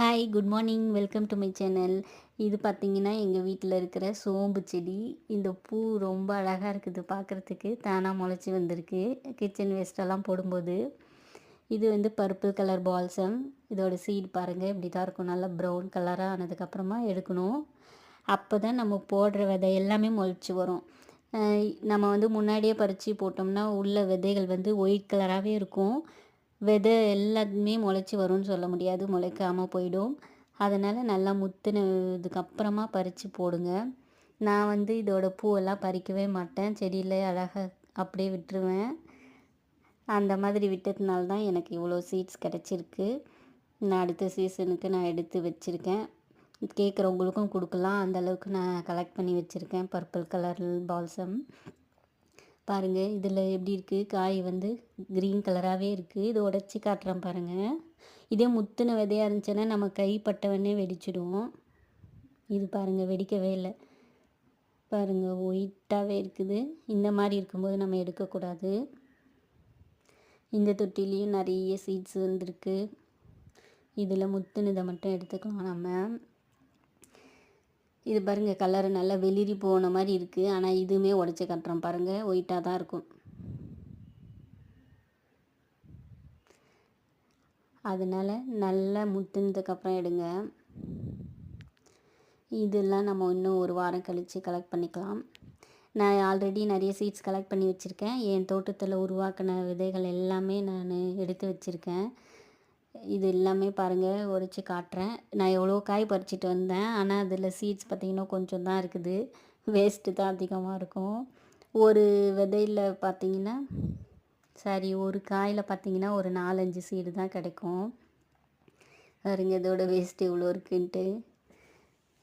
Hi good morning welcome to my channel இது பார்த்திங்கன்னா எங்கள் வீட்டில் இருக்கிற சோம்பு செடி. இந்த பூ ரொம்ப அழகாக இருக்குது பார்க்குறதுக்கு தானாக முளைச்சி வந்திருக்கு. கிச்சன் வேஸ்ட்டெல்லாம் போடும்போது. இது வந்து பர்பிள் கலர் பால்சம் இதோட சீட் பாருங்கள் இப்படி தான் இருக்கும். நல்லா ப்ரௌன் கலராக ஆனதுக்கப்புறமா எடுக்கணும். அப்போ தான் நம்ம போடுற விதை எல்லாமே முளைச்சி வரும். நம்ம வந்து முன்னாடியே பறித்து போட்டோம்னா உள்ள விதைகள் வந்து ஒயிட் கலராகவே இருக்கும். விதை எல்லாத்துமே முளைச்சி வரும்னு சொல்ல முடியாது. முளைக்காமல் போயிடும். அதனால் நல்லா முத்துனதுக்கு இதுக்கப்புறமா பறித்து போடுங்க. நான் வந்து இதோட பூவெல்லாம் பறிக்கவே மாட்டேன். செடியில் அழகாக அப்படியே விட்டுருவேன். அந்த மாதிரி விட்டதுனால தான் எனக்கு இவ்வளோ சீட்ஸ் கிடச்சிருக்கு. நான் அடுத்த சீசனுக்கு நான் எடுத்து வச்சுருக்கேன். கேட்குறவங்களுக்கும் கொடுக்கலாம். அந்தளவுக்கு நான் கலெக்ட் பண்ணி வச்சுருக்கேன். பர்பிள் கலர் பால்சம் பாருங்கள் இதில் எப்படி இருக்குது காய் வந்து க்ரீன் கலராகவே இருக்குது இது உடச்சி காட்டுறேன் பாருங்கள் இதே முத்துன விதையாக இருந்துச்சுன்னா நம்ம கைப்பட்டவொடனே வெடிச்சிடும் இது பாருங்கள் வெடிக்கவே இல்லை. பாருங்கள் ஒயிட்டாகவே இருக்குது. இந்த மாதிரி இருக்கும்போது நம்ம எடுக்கக்கூடாது. இந்த தொட்டிலையும் நிறைய சீட்ஸ் வந்திருக்கு. இதில் முத்துனதை மட்டும் எடுத்துக்கலாம் நம்ம. இது பாருங்கள் கலர் நல்லா வெளிரி போன மாதிரி இருக்குது ஆனால் இதுவுமே உடச்சி கட்டுறோம். பாருங்கள் ஒயிட்டாக தான் இருக்கும். அதனால் நல்லா முத்துனதுக்கப்புறம் எடுங்க. இதெல்லாம் நம்ம இன்னும் ஒரு வாரம் கழித்து கலெக்ட் பண்ணிக்கலாம். நான் ஆல்ரெடி நிறைய சீட்ஸ் கலெக்ட் பண்ணி வச்சுருக்கேன். என் தோட்டத்தில் உருவாக்கின விதைகள் எல்லாமே நான் எடுத்து வச்சுருக்கேன். இது எல்லாமே பாருங்கள் உடச்சி காட்டுறேன். நான் எவ்வளோ காய் பறிச்சிட்டு வந்தேன். ஆனால் அதில் சீட்ஸ் பார்த்திங்கன்னா கொஞ்சம் தான் இருக்குது. வேஸ்ட்டு தான் அதிகமாக இருக்கும். ஒரு விதையில் பார்த்திங்கன்னா சாரி ஒரு காயில் பார்த்திங்கன்னா ஒரு நாலஞ்சு சீடு தான் கிடைக்கும். பாருங்க இதோட வேஸ்ட் இவ்வளோ இருக்குன்ட்டு.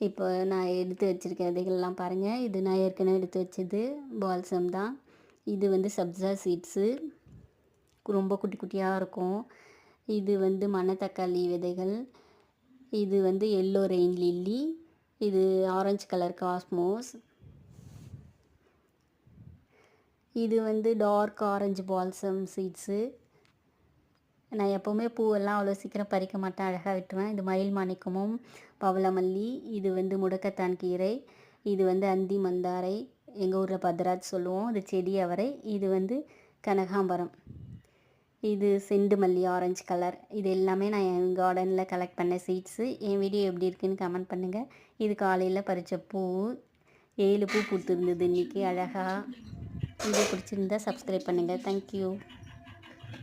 இப்போ நான் எடுத்து வச்சுருக்க விதைகள்லாம் பாருங்கள் இது நான் ஏற்கனவே எடுத்து வச்சது பால்சம் தான். இது வந்து சப்ஜா சீட்ஸு ரொம்ப குட்டி குட்டியாக இருக்கும். இது வந்து மணத்தக்காளி விதைகள் இது வந்து எல்லோ ரெயின் லில்லி இது ஆரஞ்சு கலர் காஸ்மோஸ் இது வந்து டார்க் ஆரஞ்சு பால்சம் சீட்ஸு. நான் எப்போவுமே பூவெல்லாம் அவ்வளோ சீக்கிரம் பறிக்க மாட்டேன் அழகாக விட்டுருவேன் இது மயில் மாணிக்கமும் பவளமல்லி இது வந்து முடக்கத்தான் கீரை இது வந்து அந்தி மந்தாரை. எங்கள் ஊரில் பத்ராஜ் சொல்லுவோம் இது செடி அவரை இது வந்து கனகாம்பரம். இது செண்டு மல்லி ஆரஞ்சு கலர் இது எல்லாமே நான் என் கார்டனில் கலெக்ட் பண்ண சீட்ஸு என் வீடியோ எப்படி இருக்குன்னு கமெண்ட் பண்ணுங்கள் இது காலையில் பறித்த பூ ஏழு பூ பூத்துருந்தது இன்றைக்கி அழகாக வீடியோ பிடிச்சிருந்தா சப்ஸ்கிரைப் பண்ணுங்கள் தேங்க்யூ